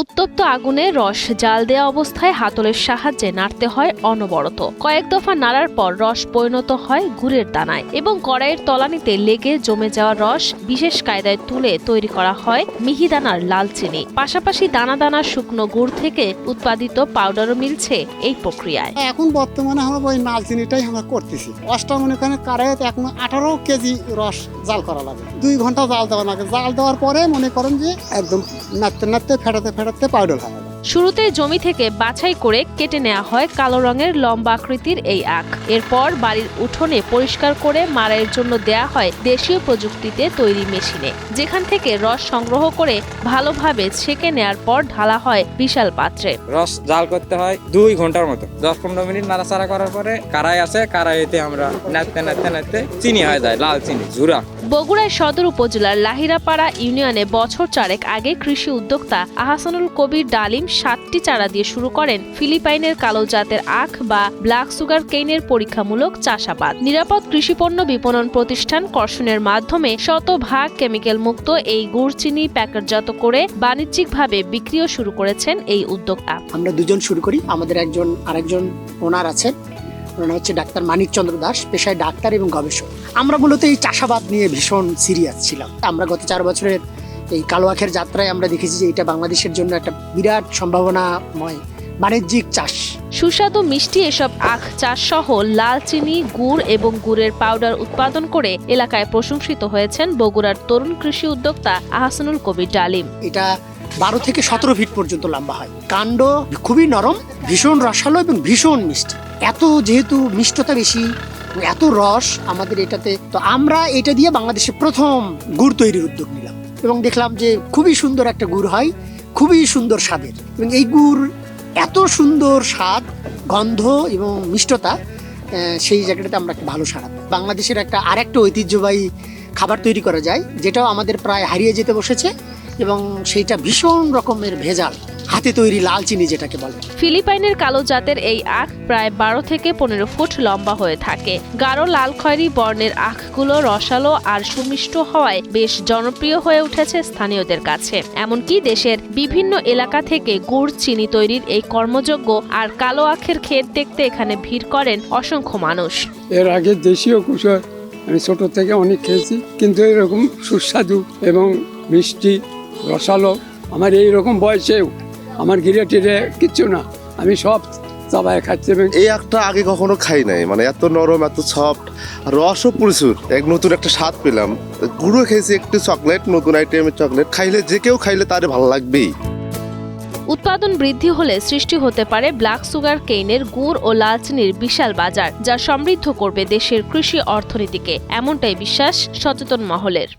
উত্তপ্ত আগুনে রস জাল দেওয়া অবস্থায় হাতলের সাহায্যে নাড়তে হয় অনবরত। কয়েক দফা নাড়ার পর রস পরিণত হয় গুড়ের দানায় এবং কড়াইয়ের তলানিতে লেগে জমে যাওয়া রস বিশেষ কায়দায় তুলে তৈরি করা হয় মিহিদানার লাল চিনি। পাশাপাশি দানা দানা শুকনো গুড় থেকে উৎপাদিত পাউডারও মিলছে এই প্রক্রিয়ায়। এখন বর্তমানে আমরা ওই নাল চিনিটাই আমরা করতেছি। অষ্টামনে কারাইতে এখন আঠারো কেজি রস জাল করা লাগে। দুই ঘণ্টা জাল দেওয়া লাগে। জাল দেওয়ার পরে মনে করেন যে একদম নাড়তে নাড়তে ফেটাতে ফেটাতে পাউডার হয়ে শুরুতে জমি থেকে বাছাই করে কেটে নেওয়া হয় কালো রঙের লম্বা আকৃতির এই আখ। এরপর বাড়ির উঠোনে পরিষ্কার করে মাড়াইয়ের জন্য দেয়া হয় দেশীয় প্রযুক্তিতে তৈরি মেশিনে। যেখান থেকে রস সংগ্রহ করে ভালোভাবে ছেঁকে নেয়ার পর ঢালা হয় বিশাল পাত্রে। রস জাল করতে হয় দুই ঘণ্টার মতো। দশ পনেরো মিনিট নাড়াচাড়া করার পরে কারাই আছে কারাইতে আমরা নাড়তে নাড়তে নাড়তে চিনি হয়ে যায় লাল চিনি ঝুরা। বগুড়ায় সদর উপজেলার লাহিরাপাড়া ইউনিয়নে বছর চারেক আগে কৃষি উদ্যোক্তা আহাসানুল কবির ডালিম সাতটি চারা দিয়ে শুরু করেন ফিলিপাইনের কালো জাতের আখ বা ব্ল্যাক সুগার কেইনের পরীক্ষামূলক চাষাবাদ। নিরাপদ কৃষিপণ্য বিপণন প্রতিষ্ঠান কর্ষণের মাধ্যমে শতভাগ কেমিক্যাল মুক্ত এই গুড় চিনি প্যাকেটজাত করে বাণিজ্যিকভাবে বিক্রিও শুরু করেছেন এই উদ্যোক্তা। আমরা দুজন শুরু করি, আমাদের একজন, আরেকজন ওনার আছেন। ওনার হচ্ছে ডাক্তার মানিকচন্দ্র দাস, পেশায় ডাক্তার এবং গবেষক। আমরা মূলত এই চাষাবাদ নিয়ে ভীষণ সিরিয়াস ছিলাম। আমরা গত চার বছরের এই কালো আখের যাত্রায় আমরা দেখেছি যে এটা বাংলাদেশের জন্য একটা বিরাট সম্ভাবনাময় বাণিজ্যিক চাষ। সুস্বাদু মিষ্টি এসব আখ চাষ সহ লাল চিনি গুড় এবং গুড়ের পাউডার উৎপাদন করে এলাকায় প্রশংসিত হয়েছেন বগুড়ার তরুণ কৃষি উদ্যোক্তা আহসানুল কবির ডালিম। এটা বারো থেকে সতেরো ফিট পর্যন্ত লম্বা হয়। কাণ্ড খুবই নরম ভীষণ রসালো এবং ভীষণ মিষ্টি। এত যেহেতু মিষ্টতা বেশি এত রস আমাদের এটাতে তো আমরা এটা দিয়ে বাংলাদেশে প্রথম গুড় তৈরির উদ্যোগ নিলাম এবং দেখলাম যে খুবই সুন্দর একটা গুড় হয়, খুবই সুন্দর স্বাদের এবং এই গুড় এত সুন্দর স্বাদ, গন্ধ এবং মিষ্টতা সেই জায়গাটাতে আমরা একটা ভালো সারা। বাংলাদেশের একটা আরেকটা ঐতিহ্যবাহী খাবার তৈরি করা যায়, যেটাও আমাদের প্রায় হারিয়ে যেতে বসেছে এবং সেইটা ভীষণ রকমের ভেজাল। হাতে তৈরি লাল চিনি যেটাকে বলে। ফিলিপাইনের কালো জাতের এই আখ প্রায় বারো থেকে পনেরো ফুট লম্বা হয়ে থাকে। গাঢ় লাল খয়েরি বর্ণের আখগুলো রসালো আর সুমিষ্ট হওয়ায় বেশ জনপ্রিয় হয়ে উঠেছে স্থানীয়দের কাছে। এমনকি দেশের বিভিন্ন এলাকা থেকে গুড় চিনি তৈরির এই কর্মযোগ্য আর কালো আখের ক্ষেত দেখতে এখানে ভিড় করেন অসংখ্য মানুষ। এর আগে দেশীয় কুসর আমি ছোট থেকে অনেক খেয়েছি। কিন্তু এরকম সুস্বাদু এবং মিষ্টি রসালো। আমার এই রকম বয়সেও আমার ঘিরে টিরে কিচ্ছু না। আমি সব চাবায় খাচ্ছি এবং এই একটা আগে কখনো খাই নাই। মানে এত নরম এত সফট রসও প্রচুর। এক নতুন একটা স্বাদ পেলাম। গুঁড়ো খেয়েছি একটু চকলেট নতুন আইটেমের চকলেট খাইলে যে কেউ খাইলে তারে ভালো লাগবেই। উৎপাদন বৃদ্ধি হলে সৃষ্টি হতে পারে ব্ল্যাক সুগার কেইনের গুড় ও লাল চিনির বিশাল বাজার যা সমৃদ্ধ করবে দেশের কৃষি অর্থনীতিকে। এমনটাই বিশ্বাস সচেতন মহলের।